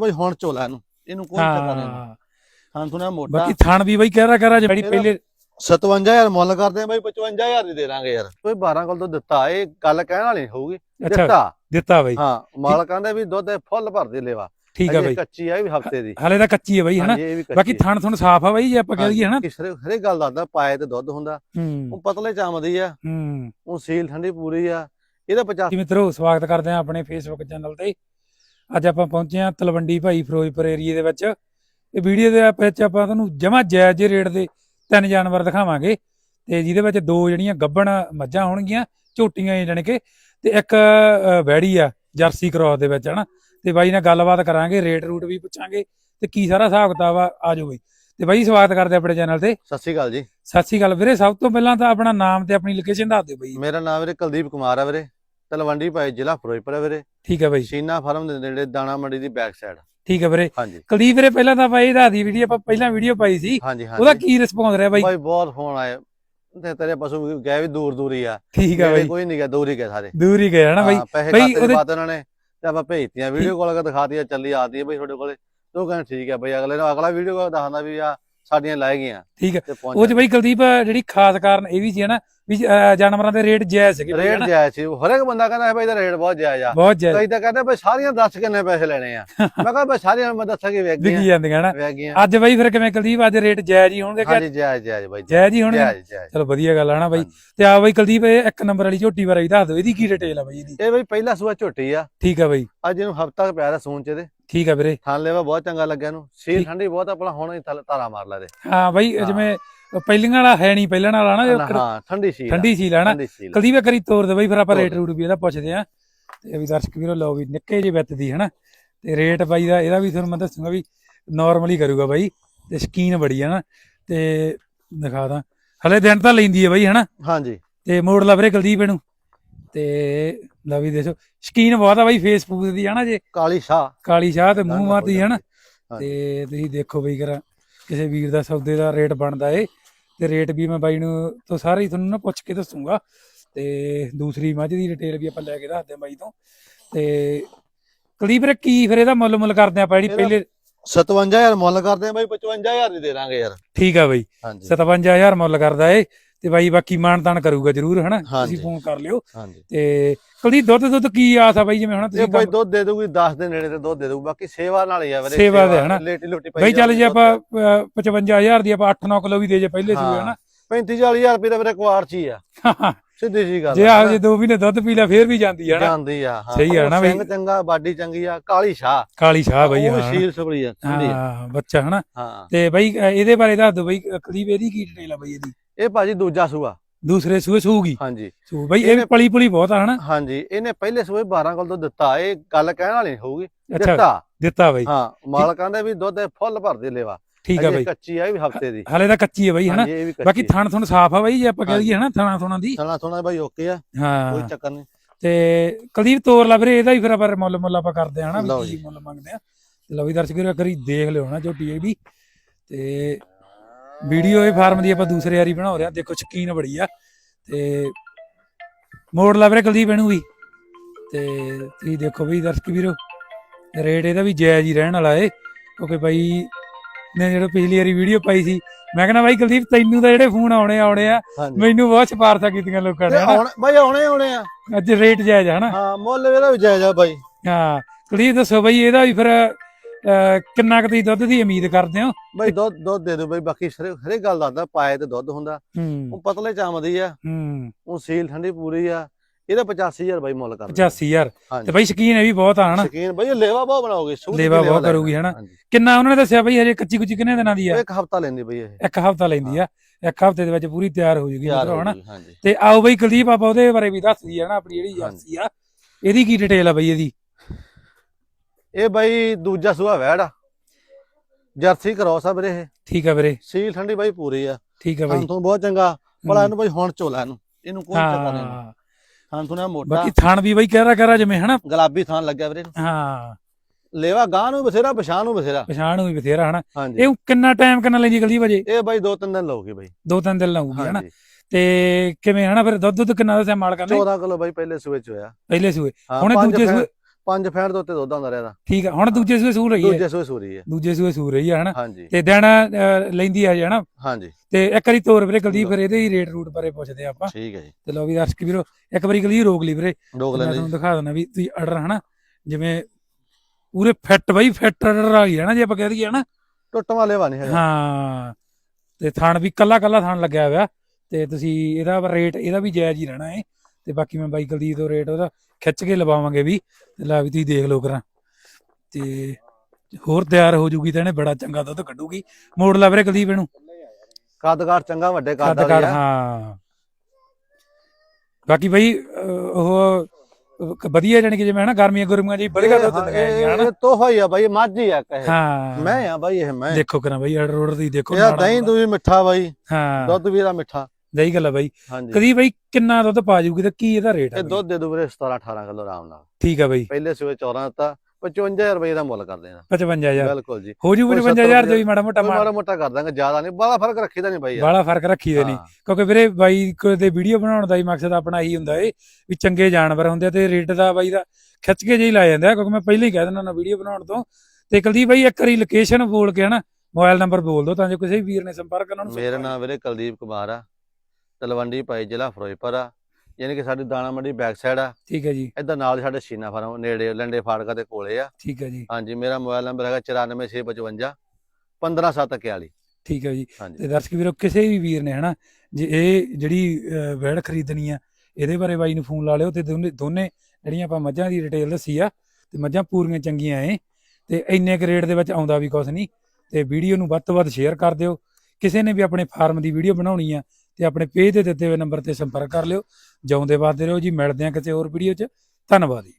ਬਈ ਹੁਣ ਝੋਲਾ ਇਹਨੂੰ ਇਹਨੂੰ ਕੋਈ ਚੱਕਰ ਨਹੀਂ। ਹਾਂ। ਸੁਣਿਆ ਮੋਟਾ। ਬਾਕੀ ਥਣ ਵੀ ਬਈ ਕਹਿਰਾ ਕਹਿਰਾ ਜਿਹੜੀ ਇਹਦਾ- ਪਹਿਲੇ 57000 ਮੁੱਲ ਕਰਦੇ ਆ ਬਈ 55000 ਦੀ ਦੇ ਦਾਂਗੇ ਯਾਰ। ਕੋਈ 12 ਕੋਲ ਤੋਂ ਦਿੱਤਾ ਇਹ ਗੱਲ ਕਹਿਣ ਵਾਲੀ ਹੋਊਗੀ। ਦਿੱਤਾ। ਦਿੱਤਾ ਬਈ। ਹਾਂ ਮਾਲ ਕਹਿੰਦੇ ਵੀ ਦੁੱਧ ਇਹ ਫੁੱਲ ਭਰਦੇ ਲੇਵਾ। ਠੀਕ ਆ ਬਈ। ਕੱਚੀ ਆ ਇਹ ਵੀ ਹਫ਼ਤੇ ਦੀ। ਹਲੇ ਤਾਂ ਕੱਚੀ ਹੈ ਬਈ ਹਨਾ? ਬਾਕੀ ਆ। ਥਣ ਥਣ ਸਾਫ਼ ਆ ਬਈ ਜੇ ਆਪਾਂ ਕਹਿ ਦਈਏ ਹਨਾ? ਹਾਂਜੀ, ਹਰੇ ਹਰੇ ਗੱਲ ਦੱਸਦਾ ਪਾਏ ਤੇ ਦੁੱਧ ਹੁੰਦਾ। ਉਹ ਪਤਲੇ ਚਮਦੀ ਆ। ਹੂੰ। ਉਹ ਸੀਲ ਠੰਡੀ ਪੂਰੀ ਆ। ਇਹਦਾ 50 ਜੀ ਮਿੱਤਰੋ ਸਵਾਗਤ ਕਰਦੇ ਆ ਆਪਣੇ ਫੇਸਬੁੱਕ ਚੈਨਲ ਤੇ। ਅੱਜ ਆਪਾਂ ਪਹੁੰਚੇ ਆ ਤਲਵੰਡੀ ਭਾਈ ਫਿਰੋਜ਼ਪੁਰ ਏਰੀਏ ਦੇ ਵਿੱਚ। ਇਹ ਵੀਡੀਓ ਦੇ ਵਿੱਚ ਆਪਾਂ ਤੁਹਾਨੂੰ ਜਮਾ ਜਾਇਜ਼ ਰੇਟ ਦੇ ਤਿੰਨ ਜਾਨਵਰ ਦਿਖਾਵਾਂਗੇ ਤੇ ਜਿਹਦੇ ਵਿੱਚ ਦੋ ਜਿਹੜੀਆਂ ਗੱਬਣ ਮੱਝਾਂ ਹੋਣਗੀਆਂ ਝੋਟੀਆਂ ਜਾਣੀ ਕਿ ਤੇ ਇੱਕ ਵੈੜੀ ਆ ਜਰਸੀ ਕ੍ਰੋਸ ਦੇ ਵਿੱਚ ਹਨਾ? ਤੇ ਬਾਈ ਨਾਲ ਗੱਲਬਾਤ ਕਰਾਂਗੇ ਰੇਟ ਰੂਟ ਵੀ ਪੁੱਛਾਂਗੇ ਤੇ ਕੀ ਸਾਰਾ ਹਿਸਾਬ ਕਿਤਾਬ ਆ ਆ ਜਾਓ ਬਈ। ਤੇ ਬਾਈ ਸਵਾਗਤ ਕਰਦੇ ਆ ਆਪਣੇ ਚੈਨਲ ਤੇ। ਸਤਿ ਸ਼੍ਰੀ ਅਕਾਲ ਜੀ। ਸਤਿ ਸ਼੍ਰੀ ਅਕਾਲ। ਵੀਰੇ ਸਭ ਤੋਂ ਪਹਿਲਾਂ ਤਾਂ ਆਪਣਾ ਨਾਮ ਤੇ ਆਪਣੀ ਲੋਕੇਸ਼ਨ ਦੱਸ ਦਿਓ ਬਈ। ਮੇਰਾ ਨਾਮ ਵੀਰੇ ਕੁਲਦੀਪ ਕੁਮਾਰ ਆ ਵੀਰੇ। ਤਲਵੰਡੀ ਭਾਈ ਜ਼ਿਲ੍ਹਾ ਫਿਰੋਜ਼ਪੁਰ ਵੀਰੇ। ਠੀਕ ਹੈ ਬਾਈ। ਸ਼ੀਨਾ ਫਾਰਮ ਦੇ ਨੇੜੇ ਦਾਣਾ ਮੰਡੀ ਦੀ ਬੈਕ ਸਾਈਡ ਠੀਕ ਹੈ ਵੀਰੇ। ਹਾਂਜੀ। ਕੁਲਦੀਪ ਵੀਰੇ ਪਹਿਲਾਂ ਤਾਂ ਬਾਈ ਦਾ ਦੀ ਵੀਡੀਓ ਆਪਾਂ ਪਹਿਲਾਂ ਵੀਡੀਓ ਪਾਈ ਸੀ। ਹਾਂਜੀ ਉਹਦਾ ਕੀ ਰਿਸਪੌਂਸ ਰਿਹਾ ਬਾਈ? ਭਾਈ ਬਹੁਤ ਫੋਨ ਆਏ। ਤੇ ਤੇਰੇ ਪਸ਼ੂ ਗਏ ਵੀ ਦੂਰ ਦੂਰ ਹੀ ਆ। ਠੀਕ ਹੈ ਬਾਈ। ਕੋਈ ਨਹੀਂ ਗਿਆ ਦੂਰ ਹੀ ਗਏ ਸਾਰੇ। ਦੂਰ ਹੀ ਗਏ ਹਨਾ ਬਾਈ? ਬਾਈ ਉਹਦੇ- ਬਾਤ ਉਹਨਾਂ ਨੇ। ਤੇ ਆਪਾਂ ਭੇਜਤੀਆਂ ਵੀਡੀਓ ਕਾਲ ਕਰ ਦਿਖਾਤੀਆਂ ਚੱਲੀ ਆਦੀ ਹੈ ਬਈ ਤੁਹਾਡੇ ਕੋਲੇ। ਤੇ ਉਹ ਕਹਿੰਦੇ ਠੀਕ ਹੈ ਬਈ ਅਗਲੇ ਨੂੰ ਅਗਲਾ ਵੀਡੀਓ ਕਾਲ ਦਿਖਾਉਂਦਾ ਵੀ ਆ ਸਾਡੀਆਂ ਲੈ ਗਈਆਂ। ਠੀਕ ਹੈ ਉਹ ਚ ਬਾਈ ਕੁਲਦੀਪ ਜਿਹੜੀ ਖਾਸ ਕਾਰਨ ਇਹ ਵੀ ਸੀ ਹਨਾ ਵੀ ਜਾਨਵਰਾਂ ਦੇ ਰੇਟ ਜਾਇਜ਼ ਸੀਗੇ। ਰੇਟ? ਜਾਇਜ਼ ਸੀ। ਹਰੇਕ ਬੰਦਾ ਕਹਿੰਦਾ ਹੈ ਬਈ ਇਹਦਾ ਰੇਟ ਬਹੁਤ ਜਾਇਜ਼ ਆ। ਬਹੁਤ ਜਾਇਜ਼। ਕਈ ਤਾਂ ਕਹਿੰਦੇ ਬਈ ਸਾਰੀਆਂ ਦੱਸ ਕਿੰਨੇ ਪੈਸੇ ਲੈਣੇ ਆ? ਮੈਂ ਕਿਹਾ ਬਈ ਸਾਰੀਆਂ ਮੈਂ ਦੱਸਾਂ ਕਿ ਵੇਖ ਵਿਕੀ ਗਈਆਂ। ਜਾਂਦੀਆਂ ਗਈਆਂ। ਅੱਜ ਬਾਈ ਫਿਰ ਕਿਵੇਂ ਕੁਲਦੀਪ ਅੱਜ ਰੇਟ ਜਾਇਜ਼ ਹੀ ਹੋਣਗੇ ਕਿ ਹਾਂਜੀ ਜਾਇਜ਼ ਜਾਇਜ਼ ਬਾਈ। ਜਾਇਜ਼ ਹੀ ਹੋਣਗੇ? ਚਲੋ ਵਧੀਆ ਗੱਲ ਆ ਹਨਾ ਬਾਈ। ਤੇ ਆ ਬਾਈ ਕੁਲਦੀਪ ਇਹ ਇੱਕ ਨੰਬਰ ਵਾਲੀ ਝੋਟੀ ਬਾਰੇ ਦੱਸ ਦਿਓ ਇਹਦੀ ਕੀ ਡਿਟੇਲ ਆ ਬਾਈ ਇਹਦੀ? ਇਹ ਬਈ ਪਹਿਲਾ ਸੂਆ ਝੋਟੀ ਆ। ਠੀਕ ਆ ਬਾਈ। ਅੱਜ ਇਹਨੂੰ ਹਫਤਾ ਪਿਆ ਦਾ ਸੂਣ ਚ ਇਹਦੇ। ਠੀਕ ਆ ਵੀਰੇ। ਥਾਂ ਲੈਵਾ ਬਹੁਤ ਚੰਗਾ ਲੱਗਿਆ ਇਹਨੂੰ। ਸੀਲ। ਠੰਡੀ ਬਹੁਤ ਆਪਣਾ ਹੁਣ ਹੀ ਧਾਰਾ ਮਾਰ ਲਾ ਦੇ ਹਾਂ ਬਾਈ। ਜਿਵੇਂ ਪਹਿਲੀਆਂ ਵਾਲਾ ਹੈ ਨਹੀਂ ਪਹਿਲਾਂ ਵਾਲਾ ਨਾ ਜੋ ਹਾਂ ਠੰਡੀ ਸੀਲ ਠੰਡੀ ਸੀ ਲੈਣਾ ਠੰਡੀ ਸੀਲ ਕੁਲਦੀਪ ਕਰੀ ਤੋਰ ਦੇ ਬਾਈ ਫਿਰ ਆਪਾਂ ਰੇਟ। ਰੂਟ ਵੀ ਇਹਦਾ ਪੁੱਛਦੇ ਆ ਤੇ ਵੀ ਦਰਸ਼ਕ ਵੀਰੋ ਲਓ ਵੀ ਨਿੱਕੇ ਜਿਹੇ ਵਿੱਤ ਦੀ ਹਨਾ। ਤੇ ਰੇਟ ਬਾਈ ਦਾ ਇਹਦਾ ਵੀ ਤੁਹਾਨੂੰ ਮੈਂ ਦੱਸੂਗਾ ਵੀ ਨਾਰਮਲੀ ਕਰੂਗਾ ਬਾਈ। ਤੇ ਸ਼ਕੀਨ ਬੜੀ ਹੈ ਨਾ। ਤੇ ਦਿਖਾ ਦਾਂ। ਹਲੇ ਦਿਨ ਤਾਂ ਲੈਂਦੀ ਹੈ ਬਾਈ ਹਨਾ। ਹਾਂਜੀ। ਤੇ ਮੋੜ ਲਾ ਵੀਰੇ ਕੁਲਦੀਪ ਇਹਨੂੰ। ਤੇ ਲੈ ਵੀ ਦੇਖੋ ਸ਼ਕੀਨ ਬਹੁਤ ਆ ਬਾਈ ਫੇਸਬੁੱਕ ਦੀ ਹਨਾ ਜੇ। ਕਾਲੀ ਸ਼ਾਹ। ਕਾਲੀ ਸ਼ਾਹ ਤੇ ਮੂੰਹ ਮਾਰਦੀ ਹਨਾ। ਹਾਂ। ਤੇ ਤੁਸੀਂ ਦੇਖੋ ਬਈ ਕਰਾ ਕਿਸੇ ਵੀਰ ਦਾ ਸੌਦੇ ਦਾ ਰੇਟ ਬਣਦਾ ਏ ਤੇ ਰੇਟ ਵੀ ਮੈਂ ਬਾਈ ਨੂੰ ਤੋਂ ਸਾਰੇ ਹੀ ਤੁਹਾਨੂੰ ਨਾ ਪੁੱਛ ਕੇ ਦੱਸੂਗਾ। ਤੇ ਦੂਸਰੀ ਮੱਝ ਦੀ ਡਿਟੇਲ ਵੀ ਆਪਾਂ ਲੈ ਕੇ ਦੱਸਦੇ ਹਾਂ ਬਾਈ ਤੋਂ। ਤੇ ਕੁਲਦੀਪ ਵੀਰੇ ਕੀ ਫਿਰ ਇਹਦਾ ਮੁੱਲ ਮੁੱਲ ਕਰਦੇ ਆਪਾਂ ਜਿਹੜੀ ਪਹਿਲੇ 57000 ਮੁੱਲ ਕਰਦੇ ਆ ਬਈ 55000 ਦੀ ਦੇ ਦਾਂਗੇ ਯਾਰ। ਠੀਕ ਆ ਬਾਈ। ਹਾਂਜੀ। 57000 ਮੁੱਲ ਕਰਦਾ ਏ। ਤੇ ਬਾਈ ਬਾਕੀ ਮਾਨ ਤਾਨ ਕਰੂਗਾ ਜਰੂਰ ਹਨਾ। ਤੁਸੀਂ ਫੋਨ ਕਰ ਲਿਓ। ਹਾਂਜੀ। ਤੇ ਕੁਲਦੀਪ ਦੁੱਧ ਦੁੱਧ ਕੀ ਆਸ ਆ ਬਾਈ? ਜਿਵੇਂ ਇਹ ਤੁਸੀਂ ਕੰਮ- ਦੁੱਧ ਦੇ ਦੂਗੀ 10 ਦੇ ਨੇੜੇ ਤੇ ਦੁੱਧ ਦੇ ਦੂ ਬਾਕੀ ਸੇਵਾ ਨਾਲ ਹੀ ਆ ਵੀਰੇ ਸੇਵਾ ਦੇ ਹਨਾ। ਲੇਟੀ ਲੋਟੀ ਬਾਈ ਚੱਲ ਜੇ ਆਪਾਂ ਅਹ, 55000 ਦੀ ਆਪਾਂ 8-9 ਕਿਲੋ ਵੀ ਦੇ ਜੇ ਪਹਿਲੇ ਸੂਏ ਹਨਾ? 35 40000 ਰੁਪਏ ਦਾ ਵੀਰੇ ਕੁਆਰ ਚ ਹੀ ਆ। ਸਿੱਧੀ ਜੀ ਗੱਲ ਜੇ ਆ ਆ ਜੇ ਦੋ ਮਹੀਨੇ ਦੁੱਧ ਪੀ ਲਿਆ ਫੇਰ ਵੀ ਜਾਂਦੀ ਹੈ ਨਾ ਜਾਂਦੀ ਆ ਹਾਂ। ਸਹੀ ਆ ਨਾ ਬਈ। ਸਿੰਘ ਚੰਗਾ ਬਾਡੀ ਚੰਗੀ ਆ ਕਾਲੀ ਸ਼ਾਹ। ਕਾਲੀ ਸ਼ਾਹ ਬਈ ਹਾਂ ਸ਼ੀਲ ਸਬੜੀ ਆ ਆ। ਹਾਂ ਬੱਚਾ ਹਨਾ? ਤੇ ਬਈ ਇਹਦੇ ਬਾਰੇ ਦੱਸ ਦਿਓ ਬਈ ਕੁਲਦੀਪ ਇਹਦੀ ਕੀ ਡਿਟੇਲ ਆ ਬਈ ਇਹਦੀ? ਇਹ ਭਾਜੀ ਦੂਜਾ ਸੂਆ। ਦੂਸਰੇ ਸੂਏ ਸੂਗੀ? ਹਾਂਜੀ। ਸੂ ਬਈ ਇਹ ਪਲੀ ਪੁਲੀ ਬਹੁਤ ਆ ਹਨਾ? ਹਾਂਜੀ ਇਹਨੇ ਪਹਿਲੇ ਸੂਏ 12 ਕੋਲ ਤੋਂ ਦਿੱਤਾ ਇਹ ਗੱਲ ਕਹਿਣ ਵਾਲੀ ਹੋਊਗੀ। ਦਿੱਤਾ। ਦਿੱਤਾ ਬਈ। ਹਾਂ ਮਾਲ ਕਹਿੰਦੇ ਵੀ ਦੁੱਧ ਫੁੱਲ ਭਰਦੇ ਲੇਵਾ। ਠੀਕ ਆ ਬਈ। ਕੱਚੀ ਆ ਇਹ ਵੀ ਹਫ਼ਤੇ ਦੀ। ਹਲੇ ਤਾਂ ਕੱਚੀ ਹੈ ਬਈ ਹਨਾ? ਬਾਕੀ ਥਣ ਥਣ ਸਾਫ਼ ਆ ਬਈ ਜੇ ਆਪਾਂ ਕਹਿ ਦਈਏ ਹਨਾ? ਥਣਾ ਥੁਣਾ ਦੀ। ਥਣਾ ਥੋਣਾ ਬਾਈ ਓਕੇ ਆ। ਕੋਈ ਹਾਂ ਚੱਕਰ ਨਹੀਂ ਤੇ ਕੁਲਦੀਪ ਤੋਰ ਲਾ ਵੀਰੇ ਇਹਦਾ ਹੀ ਫਿਰ ਆਪਾਂ ਮੁੱਲ ਮੁੱਲ ਆਪਾਂ ਕਰਦੇ ਆ ਹਨਾ? ਵੀ। ਮੁੱਲ ਮੰਗਦੇ ਆ। ਲਓ ਵੀ ਦਰਸ਼ਕ ਵੀਰੋ ਕਰੀ ਦੇਖ ਲਿਓ ਹਨਾ ਝੋਟੀ ਇਹ ਵੀ ਤੇ ਵੀਡੀਓ ਇਹ ਫਾਰਮ ਦੀ ਆਪਾਂ ਦੂਸਰੇ ਵਾਰੀ ਬਣਾ ਰਹੇ ਆ ਦੇਖੋ ਸ਼ਕੀਨ ਬੜੀ ਆ। ਤੇ ਮੋੜ ਲਾ ਵੀਰੇ ਕੁਲਦੀਪ ਇਹਨੂੰ ਵੀ। ਤੇ ਤੁਸੀਂ ਦੇਖੋ ਵੀ ਦਰਸ਼ਕ ਵੀਰੋ ਰੇਟ ਇਹਦਾ ਵੀ ਜਾਇਜ਼ ਹੀ ਰਹਿਣ ਵਾਲਾ ਏ। ਕਿਉਂਕਿ ਬਾਈ ਨੇ ਜਿਹੜਾ ਪਿਛਲੀ ਵਾਰੀ ਵੀਡੀਓ ਪਾਈ ਸੀ ਮੈਂ ਕਹਿੰਦਾ ਬਾਈ ਕੁਲਦੀਪ ਤੈਨੂੰ ਤਾਂ ਜਿਹੜੇ ਫੋਨ ਆਉਣੇ ਆਉਣੇ ਆ ਮੈਨੂੰ ਬਹੁਤ ਸਿਫਾਰਸ਼ਾਂ ਕੀਤੀਆਂ ਲੋਕਾਂ ਨੇ ਹਨਾ? ਆਉਣ ਬਾਈ ਆਉਣੇ ਆਉਣੇ ਆ। ਅੱਜ ਰੇਟ ਜਾਇਜ਼ ਹਨਾ? ਹਾਂ ਮੁੱਲ ਇਹਦਾ ਵੀ ਜਾਇਜ਼ ਆ ਬਾਈ। ਹਾਂ ਕੁਲਦੀਪ ਦੱਸੋ ਬਈ ਇਹਦਾ ਵੀ ਫਿਰ ਕਿੰਨਾ ਕੁ ਤੁਸੀਂ ਦੁੱਧ ਦੀ ਉਮੀਦ ਕਰਦੇ ਹੋ? ਬਾਈ ਦੁੱਧ ਦੁੱਧ ਦੇ ਦਿਓ ਬਾਈ ਬਾਕੀ ਹਰੇ ਹਰੇ ਗੱਲ ਦੱਸਦਾ ਪਾਏ ਤੇ ਦੁੱਧ ਹੁੰਦਾ। ਉਹ ਪਤਲੇ ਚਮਦੀ ਆ। ਉਹ ਸੀਲ ਠੰਡੀ ਪੂਰੀ ਆ। ਇਹਦਾ 85000 ਬਾਈ ਮੁੱਲ ਕਰ 85000 ਹਾਂਜੀ। ਤੇ ਬਈ ਸ਼ਕੀਨ ਇਹ ਵੀ ਬਹੁਤ ਆ ਹਨਾ? ਸ਼ਕੀਨ ਬਾਈ ਲੇਵਾ ਬਹੁਤ ਬਣਾਓਗੇ ਲੇਵਾ ਬਹੁਤ ਕਰੂਗੀ ਹਨਾ। ਕਿੰਨਾ ਉਹਨਾਂ ਨੇ ਦੱਸਿਆ ਬਈ ਹਜੇ ਕੱਚੀ ਕੁਚੀ ਕਿੰਨੇ ਦਿਨਾਂ ਦੀ ਆ? ਇੱਕ ਹਫਤਾ ਲੈਂਦੀ ਬਾਈ ਇਹ। ਇੱਕ ਹਫਤਾ ਲੈਂਦੀ ਆ। ਇੱਕ ਹਫ਼ਤੇ ਦੇ ਵਿੱਚ ਪੂਰੀ ਤਿਆਰ ਹੋ ਜੂਗੀ ਮਤਲਬ ਹਨਾ? ਤੇ ਆਓ ਬਈ ਕੁਲਦੀਪ ਆਪਾਂ ਉਹਦੇ ਬਾਰੇ ਵੀ ਦੱਸ ਦਈਏ ਹਨਾ? ਆਪਣੀ ਜਿਹੜੀ। ਜਰਸੀ ਆ ਇਹਦੀ ਕੀ ਡਿਟੇਲ ਆ ਬਈ ਇਹਦੀ? ਇਹ ਬਾਈ ਦੂਜਾ ਸੂਆ ਵੈੜ ਆ। ਜਰਸੀ ਕ੍ਰੋਸ ਆ ਵੀਰੇ ਇਹ। ਠੀਕ ਆ ਵੀਰੇ। ਸੀਲ ਠੰਡੀ ਬਾਈ ਪੂਰੀ ਆ। ਠੀਕ ਆ ਬਈ। ਤੋਂ ਬਹੁਤ ਚੰਗਾ। ਭਲਾ ਇਹਨੂੰ ਬਾਈ ਹੁਣ ਝੋਲਾ ਇਹਨੂੰ। ਇਹਨੂੰ ਕੋਈ ਚੱਕਰ ਨਹੀਂ। ਹਾਂ ਤੋਂ ਨਾ ਮੋਟਾ। ਬਾਕੀ ਥਣ ਵੀ ਬਈ ਕਹਿਰਾ ਕਹਿਰਾ ਜਿਵੇਂ ਹਨਾ? ਗੁਲਾਬੀ ਥਾਨ ਲੱਗਿਆ ਵੀਰੇ। ਹਾਂ। ਲੇਵਾ ਗਾਂ ਨੂੰ ਬਥੇਰਾ ਪਛਾਣ ਨੂੰ ਬਥੇਰਾ। ਪਛਾਣ ਹੋਈ ਬਥੇਰਾ ਹਨਾ? ਇਹ ਕਿੰਨਾ ਟਾਈਮ ਕਿੰਨਾ ਲੈਂਦੀ ਕੁਲਦੀਪ ਅਜੇ ਇਹ ਬਾਈ ਦੋ ਤਿੰਨ ਦਿਨ ਲਊਗੀ ਬਾਈ। ਦੋ ਤਿੰਨ ਦਿਨ ਲਾਊਗੀ ਹਨਾ? ਤੇ ਕਿਵੇਂ ਹਨਾ ਫਿਰ ਦੁੱਧ ਦੁੱਧ ਕਿੰਨਾ ਦੱਸਿਆ ਮਾਲਕਾਂ ਨੇ 14 ਕਿਲੋ ਬਾਈ ਪਹਿਲੇ ਸੂਏ ਚ ਹੋਇਆ। ਪਹਿਲੇ ਸੂਏ। ਹੁਣੇ ਦੂਜੇ ਸੂਏ ਪੰਜ ਫੈਂਟ ਦੇ ਉੱਤੇ ਦੁੱਧ ਆਉਂਦਾ ਰਿਹਾ ਇਹਦਾ ਠੀਕ ਆ ਹੁਣ ਦੂਜੇ ਸੂਏ ਸੂਰ ਰਹੀ ਹੈ। ਦੂਜੇ ਸੂਏ ਸੂਰੀ ਹੈ। ਦੂਜੇ ਸੂਏ ਸੂਰ ਰਹੀ ਹੈ ਹਨਾ? ਹਾਂਜੀ। ਤੇ ਦਿਨ ਲੈਂਦੀ ਆ ਜੀ ਹਨਾ? ਹਾਂਜੀ। ਤੇ ਇੱਕ ਵਾਰੀ ਤੋਰ ਵੀਰੇ ਕੁਲਦੀਪ ਫਿਰ ਇਹਦੇ ਹੀ ਰੇਟ ਰੂਟ ਬਾਰੇ ਪੁੱਛਦੇ ਆਪਾਂ। ਠੀਕ ਹੈ ਜੀ। ਤੇ ਲਓ ਵੀ ਦਰਸ਼ਕ ਵੀਰੋ ਇੱਕ ਵਾਰੀ ਕੁਲਦੀਪ ਰੋਕ ਲਈ ਵੀਰੇ। ਲੈ ਤੁਹਾਨੂੰ ਦਿਖਾ ਦਿੰਦਾ ਵੀ ਤੁਸੀਂ ਆਰਡਰ ਹਨਾ? ਜਿਵੇਂ ਪੂਰੇ ਫਿੱਟ ਬਾਈ ਫਿੱਟ ਆਰਡਰ ਆ ਗਈ ਹੈ ਨਾ ਜੇ ਆਪਾਂ ਕਹਿ ਦਈਏ ਹਨਾ? ਟੁੱਟ ਵਾਲੇ ਵਾ ਨਹੀਂ ਹੈਗਾ। ਹਾਂ। ਤੇ ਥਣ ਵੀ ਕੱਲਾ ਕੱਲਾ ਥਣ ਲੱਗਿਆ ਹੋਇਆ। ਤੇ ਤੁਸੀਂ ਇਹਦਾ ਰੇਟ ਇਹਦਾ ਵੀ ਜਾਇਜ਼ ਹੀ ਰਹਿਣਾ ਹੈ ਤੇ ਬਾਕੀ ਮੈਂ ਬਾਈ ਕੁਲਦੀਪ ਤੋਂ ਰੇਟ ਉਹਦਾ ਖਿੱਚ ਕੇ ਲਵਾਵਾਂਗੇ ਵੀ ਲੈ ਵੀ ਤੁਸੀਂ ਦੇਖ ਲਓ ਕਰਾਂ। ਤੇ ਹੋਰ ਤਿਆਰ ਹੋ ਜੂਗੀ ਤਾਂ ਇਹਨੇ ਬੜਾ ਚੰਗਾ ਦੁੱਧ ਕੱਢੂਗੀ। ਮੋੜ ਲਾ ਵੀਰੇ ਕੁਲਦੀਪ ਇਹਨੂੰ। ਕੱਦਕਾਰ ਚੰਗਾ ਵੱਡੇ ਕੱਦ ਹਾਂ। ਬਾਕੀ ਬਈ ਉਹ ਵਧੀਆ ਜਾਨੀ ਕਿ ਜਿਵੇਂ ਹਨਾ ਗਰਮੀਆਂ ਗੁਰਮੀਆਂ ਜੀ ਵਧੀਆ ਦੁੱਧ ਇਹ- ਦਿਖਾਏਗਾ ਇਹ ਹਨਾ ਤੋਹਫਾ ਹੀ ਆ ਬਾਈ ਮੱਝ ਹੀ ਆ ਕਹੇ ਹਾਂ। ਮੈਂ ਆ ਬਾਈ ਇਹ ਮੈਂ। ਦੇਖੋ ਕਰਾਂ ਬਈ ਆਰਡਰ ਦੀ ਦੇਖੋ ਨਾੜਾ ਦਹੀਂ। ਦੂ ਵੀ ਮਿੱਠਾ ਬਾਈ। ਹਾਂ। ਦੁੱਧ ਵੀ ਇਹਦਾ ਮਿੱਠਾ। ਸਹੀ ਗੱਲ ਆ ਬਾਈ। ਹਾਂਜੀ। ਕਦੀ ਬਈ ਕਿੰਨਾ ਦੁੱਧ ਪਾ ਜੂਗੀ ਤੇ ਕੀ ਇਹਦਾ ਰੇਟ ਆ ਇਹ ਬਈ? ਦੁੱਧ ਦੇ ਦੂ ਵੀਰੇ 17 18 ਕਿਲੋ ਆਰਾਮ ਨਾਲ। ਠੀਕ ਆ ਬਈ। ਪਹਿਲੇ ਸੂਏ 14 ਦਿੱਤਾ 55000 ਰੁਪਏ ਦਾ ਮੁੱਲ ਕਰਦੇ ਆ 55000 ਬਿਲਕੁਲ ਜੀ। ਹੋ ਜੂ ਕੋਈ 55000 ਦੇ ਵੀ ਮਾੜਾ ਮੋਟਾ ਕੋਈ ਮਾੜਾ ਮੋਟਾ ਕਰ ਦਾਂਗੇ ਜ਼ਿਆਦਾ ਨਹੀਂ ਬੜਾ ਫ਼ਰਕ ਰੱਖੀਦਾ ਨਹੀਂ ਬਾਈ ਯਾਰ। ਬਾਲਾ ਫ਼ਰਕ ਰੱਖੀ ਦੇ ਨਹੀਂ। ਹਾਂ, ਕਿਉਂਕਿ ਵੀਰੇ ਬਾਈ ਕੋ ਦੇ ਵੀਡੀਓ ਬਣਾਉਣ ਦਾ ਹੀ ਮਕਸਦ ਆਪਣਾ ਇਹੀ ਹੁੰਦਾ ਏ ਵੀ ਚੰਗੇ ਜਾਨਵਰ ਹੁੰਦੇ ਆ ਤੇ ਰੇਟ ਦਾ ਬਾਈ ਦਾ ਖਿੱਚ ਕੇ ਜਿਹੀ ਲਾ ਜਾਂਦਾ ਕਿਉਂਕਿ ਮੈਂ ਪਹਿਲਾਂ ਹੀ ਕਹਿ ਦਿੰਦਾ ਨਾ ਵੀਡੀਓ ਬਣਾਉਣ ਤੋਂ। ਤੇ ਕੁਲਦੀਪ ਬਾਈ ਇੱਕ ਵਾਰੀ ਲੋਕੇਸ਼ਨ ਬੋਲ ਕੇ ਹਨਾ ਮੋਬਾਈਲ ਨੰਬਰ ਬੋਲ ਦਿਓ ਤਾਂ ਜੋ ਕਿਸੇ ਵੀ ਵੀਰ ਨੇ ਸੰਪਰਕ ਕਰਨਾ ਮੇਰਾ ਨਾਮ ਵੀਰੇ ਕੁਲਦੀਪ ਕੁਮਾਰ ਆ। ਤਲਵੰਡੀ ਭਾਈ ਜ਼ਿਲ੍ਹਾ ਫਿਰੋਜ਼ਪੁਰ ਆ ਯਾਨੀ ਕਿ ਸਾਡੀ ਦਾਣਾ ਮੰਡੀ ਬੈਕ ਸਾਈਡ ਆ। ਠੀਕ ਹੈ ਜੀ। ਇੱਧਰ ਨਾਲ ਸਾਡੇ ਸ਼ੀਨਾ ਫਾਰਮ ਨੇੜੇ ਲੰਡੇ ਫਾੜਕਾ ਦੇ ਕੋਲੇ ਆ। ਠੀਕ ਹੈ ਜੀ। ਹਾਂਜੀ ਮੇਰਾ ਮੋਬਾਈਲ ਨੰਬਰ ਹੈਗਾ 94655 15741 ਠੀਕ ਹੈ ਜੀ। ਤੇ ਦਰਸ਼ਕ ਵੀਰੋ ਕਿਸੇ ਵੀ ਵੀਰ ਨੇ ਹਨਾ ਜੇ ਇਹ ਜਿਹੜੀ ਵੈੜ ਖਰੀਦਣੀ ਆ ਇਹਦੇ ਬਾਰੇ ਬਾਈ ਨੂੰ ਫੋਨ ਲਾ ਲਿਓ ਤੇ ਦੋਨੇ ਜਿਹੜੀਆਂ ਆਪਾਂ ਮੱਝਾਂ ਦੀ ਡਿਟੇਲ ਦੱਸੀ ਆ ਤੇ ਮੱਝਾਂ ਪੂਰੀਆਂ ਚੰਗੀਆਂ ਏ ਤੇ ਇੰਨੇ ਕੁ ਰੇਟ ਦੇ ਵਿੱਚ ਆਉਂਦਾ ਵੀ ਕੁਛ ਨਹੀਂ ਤੇ ਵੀਡੀਓ ਨੂੰ ਵੱਧ ਤੋਂ ਵੱਧ ਸ਼ੇਅਰ ਕਰ ਦਿਓ। ਕਿਸੇ ਨੇ ਵੀ ਆਪਣੇ ਫਾਰਮ ਦੀ ਵੀਡੀਓ ਬਣਾਉਣੀ ਆ ਤੇ ਆਪਣੇ ਪੇਜ 'ਤੇ ਦਿੱਤੇ ਹੋਏ ਨੰਬਰ ਤੇ ਸੰਪਰਕ ਕਰ ਲਿਓ। ਜਿਉਂਦੇ ਵਾਸਤੇ ਰਹੋ ਜੀ। ਮਿਲਦੇ ਆ ਕਿਸੇ ਹੋਰ ਵੀਡੀਓ 'ਚ। ਧੰਨਵਾਦ ਜੀ।